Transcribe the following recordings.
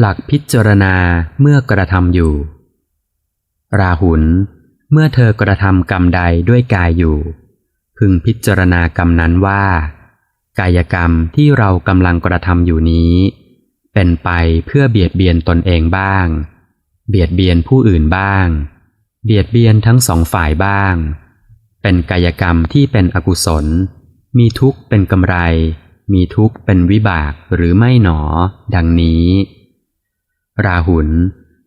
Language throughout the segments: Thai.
หลักพิจารณาเมื่อกระทำอยู่ ราหุล เมื่อเธอกระทำกรรมใดด้วยกายอยู่ พึงพิจารณากรรมนั้นว่า กายกรรมที่เรากำลังกระทำอยู่นี้ เป็นไปเพื่อเบียดเบียนตนเองบ้าง เบียดเบียนผู้อื่นบ้าง เบียดเบียนทั้งสองฝ่ายบ้าง เป็นกายกรรมที่เป็นอกุศล มีทุกข์เป็นกำไร มีทุกข์เป็นวิบากหรือไม่หนอ ดังนี้ ราหุล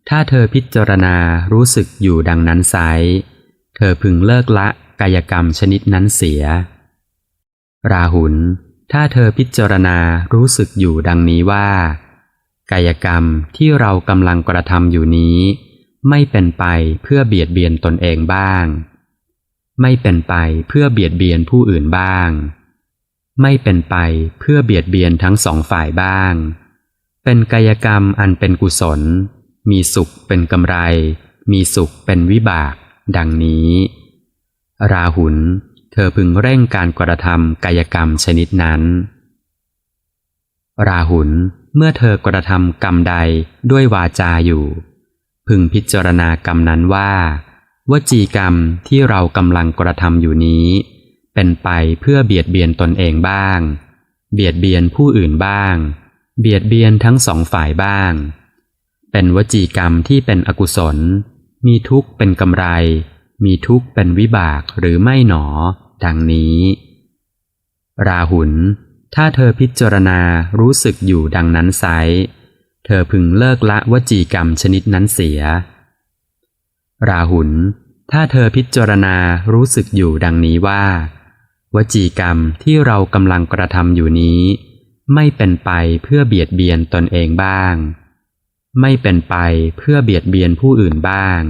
ถ้าเธอพิจารณารู้สึกอยู่ดังนั้นไซเธอพึงเลิกละกายกรรมชนิดนั้นเสีย ราหุล ถ้าเธอพิจารณารู้สึกอยู่ดังนี้ว่า กายกรรมที่เรากำลังกระทำอยู่นี้ ไม่เป็นไปเพื่อเบียดเบียนตนเองบ้าง ไม่เป็นไปเพื่อเบียดเบียนผู้อื่นบ้าง ไม่เป็นไปเพื่อเบียดเบียนทั้งสองฝ่ายบ้าง เป็นกายกรรมอันเป็นกุศล มีสุขเป็นกำไร มีสุขเป็นวิบาก ดังนี้ ราหุลเธอพึงเร่งการกระทำกายกรรมชนิดนั้น ราหุลเมื่อเธอกระทำกรรมใดด้วยวาจาอยู่ พึงพิจารณากรรมนั้นว่าวจีกรรมที่เรากำลังกระทำอยู่นี้ เป็นไปเพื่อเบียดเบียนตนเองบ้าง เบียดเบียนผู้อื่นบ้าง เบียดเบียนทั้งสองฝ่ายบ้าง เป็นวจีกรรมที่เป็นอกุศล มีทุกข์เป็นกำไร มีทุกข์เป็นวิบากหรือไม่หนอ ดังนี้ ราหุล ถ้าเธอพิจารณารู้สึกอยู่ดังนั้นไซเธอพึงเลิกละวจีกรรมชนิดนั้นเสีย ราหุล ถ้าเธอพิจารณารู้สึกอยู่ดังนี้ว่า วจีกรรมที่เรากำลังกระทำอยู่นี้ ไม่เป็นไปเพื่อเบียดเบียนตนเองบ้าง ไม่เป็นไปเพื่อเบียดเบียนผู้อื่นบ้าง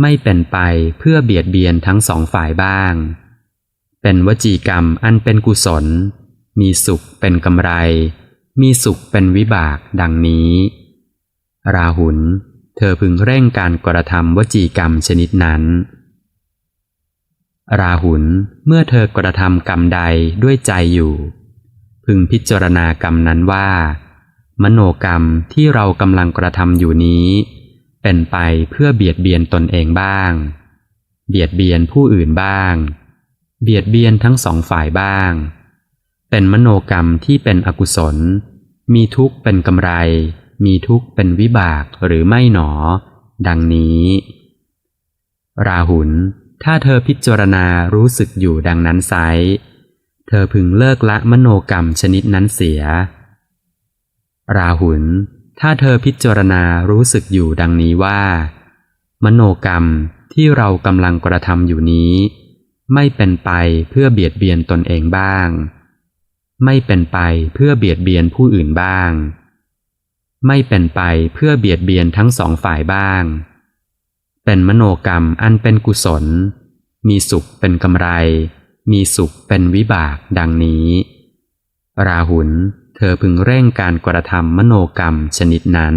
ไม่เป็นไปเพื่อเบียดเบียนทั้งสองฝ่ายบ้าง เป็นวจีกรรมอันเป็นกุศล มีสุขเป็นกำไร มีสุขเป็นวิบากดังนี้ ราหุลเธอพึงเร่งการกระทำวจีกรรมชนิดนั้น ราหุลเมื่อเธอกระทำกรรมใดด้วยใจอยู่ พึงพิจารณากรรมนั้นว่า มโนกรรมที่เรากำลังกระทำอยู่นี้ เป็นไปเพื่อเบียดเบียนตนเองบ้าง เบียดเบียนผู้อื่นบ้าง เบียดเบียนทั้งสองฝ่ายบ้าง เป็นมโนกรรมที่เป็นอกุศล มีทุกข์เป็นกำไร มีทุกข์เป็นวิบากหรือไม่หนอ ดังนี้ ราหุลถ้าเธอพิจารณารู้สึกอยู่ดังนั้นไซ ธอพึงเลิกละมโนกรรมชนิดนั้นเสีย ราหุล ถ้าเธอพิจารณารู้สึกอยู่ดังนี้ว่า มโนกรรมที่เรากำลังกระทำอยู่นี้ ไม่เป็นไปเพื่อเบียดเบียนตนเองบ้าง ไม่เป็นไปเพื่อเบียดเบียนผู้อื่นบ้าง ไม่เป็นไปเพื่อเบียดเบียนทั้งสองฝ่ายบ้าง เป็นมโนกรรมอันเป็นกุศล มีสุขเป็นกำไร มีสุขเป็นวิบากดังนี้ ราหุลเธอพึงเร่งการกระทำมโนกรรมชนิดนั้น